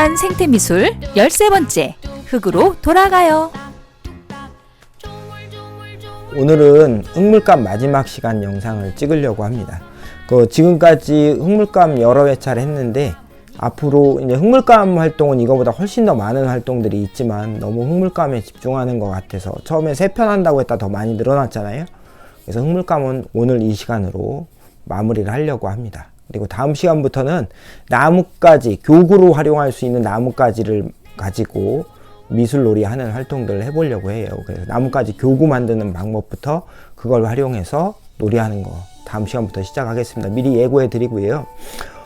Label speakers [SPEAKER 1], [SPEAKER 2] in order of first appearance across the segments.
[SPEAKER 1] 위한 생태 미술 13번째 흙으로 돌아가요.
[SPEAKER 2] 오늘은 흙물감 마지막 시간 영상을 찍으려고 합니다. 그 지금까지 흙물감 여러 회차를 했는데 앞으로 이제 흙물감 활동은 이거보다 훨씬 더 많은 활동들이 있지만 너무 흙물감에 집중하는 것 같아서 처음에 세 편 한다고 했다 더 많이 늘어났잖아요. 그래서 흙물감은 오늘 이 시간으로 마무리를 하려고 합니다. 그리고 다음 시간부터는 나뭇가지, 교구로 활용할 수 있는 나뭇가지를 가지고 미술놀이 하는 활동들을 해보려고 해요. 그래서 나뭇가지 교구 만드는 방법부터 그걸 활용해서 놀이하는 거 다음 시간부터 시작하겠습니다. 미리 예고해 드리고요.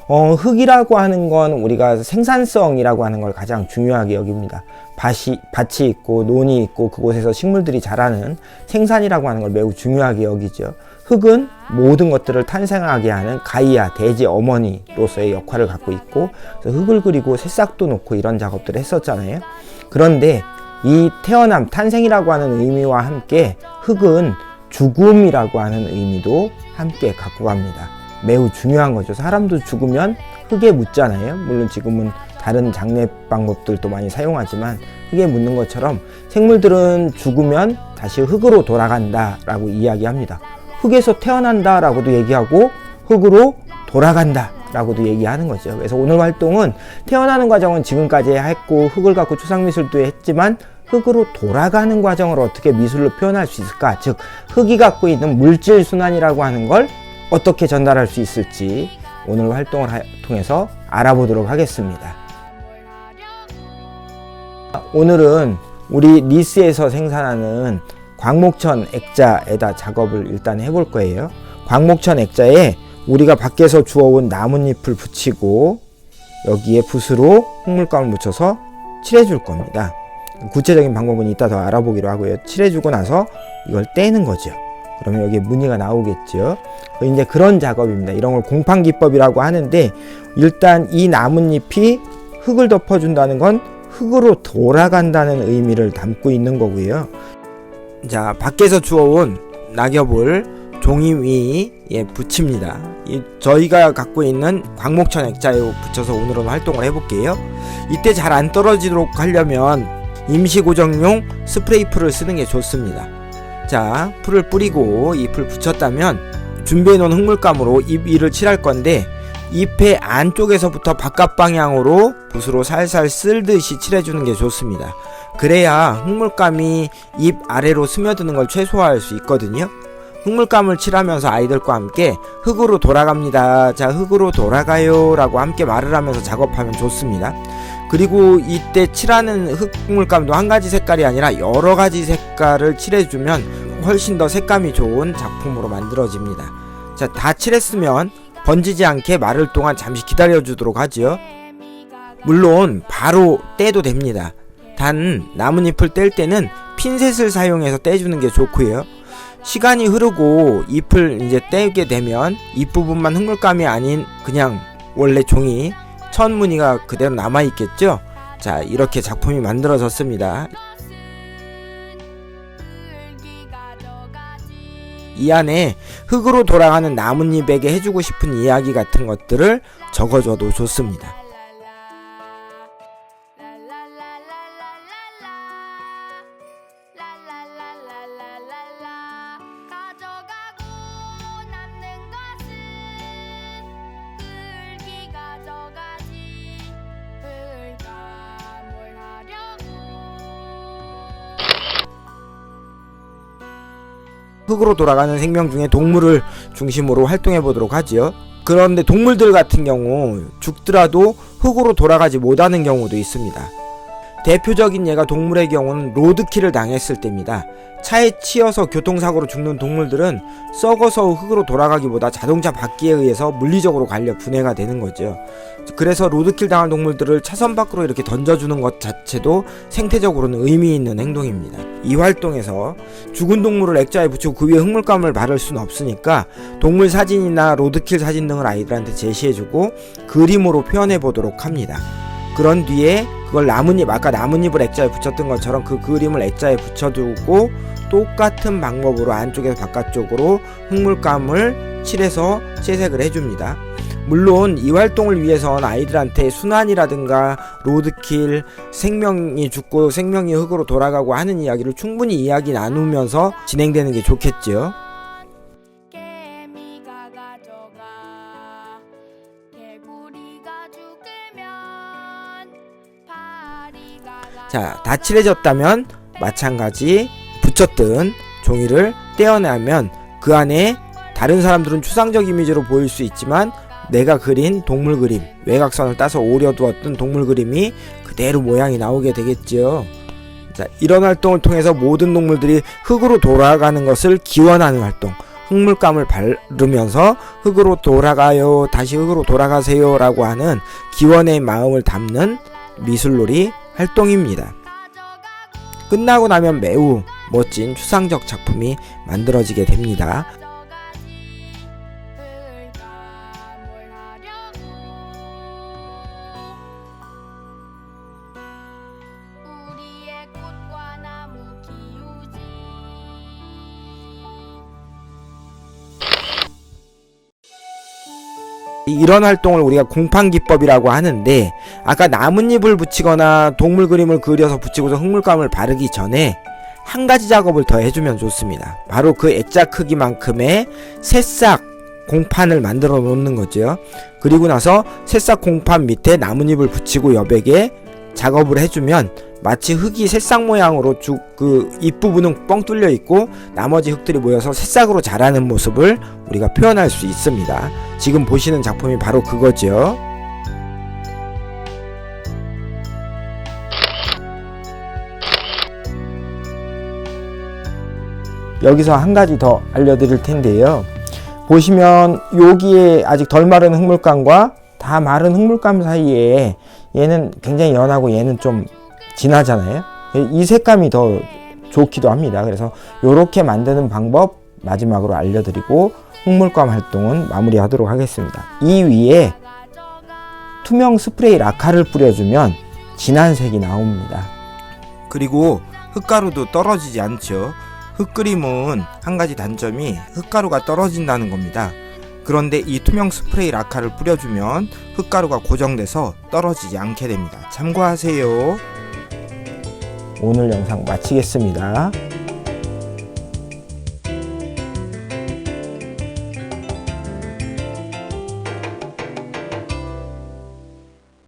[SPEAKER 2] 어, 흙이라고 하는 건 우리가 생산성이라고 하는 걸 가장 중요하게 여깁니다. 밭이, 밭이 있고 논이 있고 그곳에서 식물들이 자라는 생산이라고 하는 걸 매우 중요하게 여기죠. 흙은 모든 것들을 탄생하게 하는 가이아, 대지 어머니로서의 역할을 갖고 있고 흙을 그리고 새싹도 놓고 이런 작업들을 했었잖아요. 그런데 이 태어남, 탄생이라고 하는 의미와 함께 흙은 죽음이라고 하는 의미도 함께 갖고 갑니다. 매우 중요한 거죠. 사람도 죽으면 흙에 묻잖아요. 물론 지금은 다른 장례 방법들도 많이 사용하지만 흙에 묻는 것처럼 생물들은 죽으면 다시 흙으로 돌아간다라고 이야기합니다. 흙에서 태어난다 라고도 얘기하고 흙으로 돌아간다 라고도 얘기하는 거죠. 그래서 오늘 활동은 태어나는 과정은 지금까지 했고 흙을 갖고 추상미술도 했지만 흙으로 돌아가는 과정을 어떻게 미술로 표현할 수 있을까? 즉 흙이 갖고 있는 물질 순환이라고 하는 걸 어떻게 전달할 수 있을지 오늘 활동을 하, 통해서 알아보도록 하겠습니다. 오늘은 우리 리스에서 생산하는 광목천 액자에다 작업을 일단 해볼 거예요. 광목천 액자에 우리가 밖에서 주워온 나뭇잎을 붙이고 여기에 붓으로 흙물감을 묻혀서 칠해줄 겁니다. 구체적인 방법은 이따 더 알아보기로 하고요. 칠해주고 나서 이걸 떼는 거죠. 그러면 여기에 무늬가 나오겠죠. 이제 그런 작업입니다. 이런 걸 공판 기법이라고 하는데 일단 이 나뭇잎이 흙을 덮어준다는 건 흙으로 돌아간다는 의미를 담고 있는 거고요. 자, 밖에서 주워온 낙엽을 종이 위에 붙입니다. 이, 저희가 갖고 있는 광목천 액자에 붙여서 오늘은 활동을 해볼게요. 이때 잘 안 떨어지도록 하려면 임시 고정용 스프레이 풀을 쓰는 게 좋습니다. 자, 풀을 뿌리고 잎을 붙였다면 준비해 놓은 흙물감으로 잎 위를 칠할 건데 잎의 안쪽에서부터 바깥 방향으로 붓으로 살살 쓸듯이 칠해주는 게 좋습니다. 그래야 흙물감이 잎 아래로 스며드는 걸 최소화할 수 있거든요. 흙물감을 칠하면서 아이들과 함께 흙으로 돌아갑니다. 자, 흙으로 돌아가요. 라고 함께 말을 하면서 작업하면 좋습니다. 그리고 이때 칠하는 흙물감도 한 가지 색깔이 아니라 여러 가지 색깔을 칠해주면 훨씬 더 색감이 좋은 작품으로 만들어집니다. 자, 다 칠했으면 번지지 않게 마를 동안 잠시 기다려주도록 하죠. 물론 바로 떼도 됩니다. 단 나뭇잎을 뗄 때는 핀셋을 사용해서 떼주는 게 좋고요. 시간이 흐르고 잎을 이제 떼게 되면 잎 부분만 흙물감이 아닌 그냥 원래 종이 천 무늬가 그대로 남아 있겠죠. 자 이렇게 작품이 만들어졌습니다. 이 안에 흙으로 돌아가는 나뭇잎에게 해주고 싶은 이야기 같은 것들을 적어줘도 좋습니다. 흙으로 돌아가는 생명 중에 동물을 중심으로 활동해 보도록 하지요. 그런데 동물들 같은 경우 죽더라도 흙으로 돌아가지 못하는 경우도 있습니다. 대표적인 예가 동물의 경우는 로드킬을 당했을 때입니다. 차에 치여서 교통사고로 죽는 동물들은 썩어서 흙으로 돌아가기보다 자동차 바퀴에 의해서 물리적으로 갈려 분해가 되는 거죠. 그래서 로드킬 당한 동물들을 차선 밖으로 이렇게 던져주는 것 자체도 생태적으로는 의미 있는 행동입니다. 이 활동에서 죽은 동물을 액자에 붙이고 그 위에 흙물감을 바를 수는 없으니까 동물 사진이나 로드킬 사진 등을 아이들한테 제시해주고 그림으로 표현해 보도록 합니다. 그런 뒤에 그걸 나뭇잎 아까 나뭇잎을 액자에 붙였던 것처럼 그 그림을 액자에 붙여두고 똑같은 방법으로 안쪽에서 바깥쪽으로 흙물감을 칠해서 채색을 해줍니다. 물론 이 활동을 위해선 아이들한테 순환이라든가 로드킬, 생명이 죽고 생명이 흙으로 돌아가고 하는 이야기를 충분히 이야기 나누면서 진행되는 게
[SPEAKER 3] 파리가
[SPEAKER 2] 자, 다 칠해졌다면 마찬가지 붙였던 종이를 떼어내면 그 안에 다른 사람들은 추상적 이미지로 보일 수 있지만 내가 그린 동물 그림, 외곽선을 따서 오려두었던 동물 그림이 그대로 모양이 나오게 되겠지요. 자, 이런 활동을 통해서 모든 동물들이 흙으로 돌아가는 것을 기원하는 활동, 흙물감을 바르면서 흙으로 돌아가요, 다시 흙으로 돌아가세요 라고 하는 기원의 마음을 담는 미술놀이 활동입니다. 끝나고 나면 매우 멋진 추상적 작품이 만들어지게 됩니다. 이- 이런 활동을 우리가 공판 기법이라고 하는데 아까 나뭇잎을 붙이거나 동물 그림을 그려서 붙이고서 흙물감을 바르기 전에 한 가지 작업을 더 해주면 좋습니다. 바로 그 액자 크기만큼의 새싹 공판을 만들어 놓는 거죠. 그리고 나서 새싹 공판 밑에 나뭇잎을 붙이고 여백에 작업을 해주면 마치 흙이 새싹 모양으로 쭉 그 잎부분은 뻥 뚫려 있고 나머지 흙들이 모여서 새싹으로 자라는 모습을 우리가 표현할 수 있습니다. 지금 보시는 작품이 바로 그거죠. 여기서 한 가지 더 알려드릴 텐데요. 보시면 여기에 아직 덜 마른 흙물감과 다 마른 흙물감 사이에 얘는 굉장히 연하고 얘는 좀 진하잖아요. 이 색감이 더 좋기도 합니다. 그래서 이렇게 만드는 방법 마지막으로 알려드리고 흙물감 활동은 마무리하도록 하겠습니다. 이 위에 투명 스프레이 라카를 뿌려주면 진한 색이 나옵니다. 그리고 흙가루도 떨어지지 않죠. 흙그림은 한 가지 단점이 흙가루가 떨어진다는 겁니다. 그런데 이 투명 스프레이 라카를 뿌려주면 흙가루가 고정돼서 떨어지지 않게 됩니다. 참고하세요. 오늘 영상 마치겠습니다.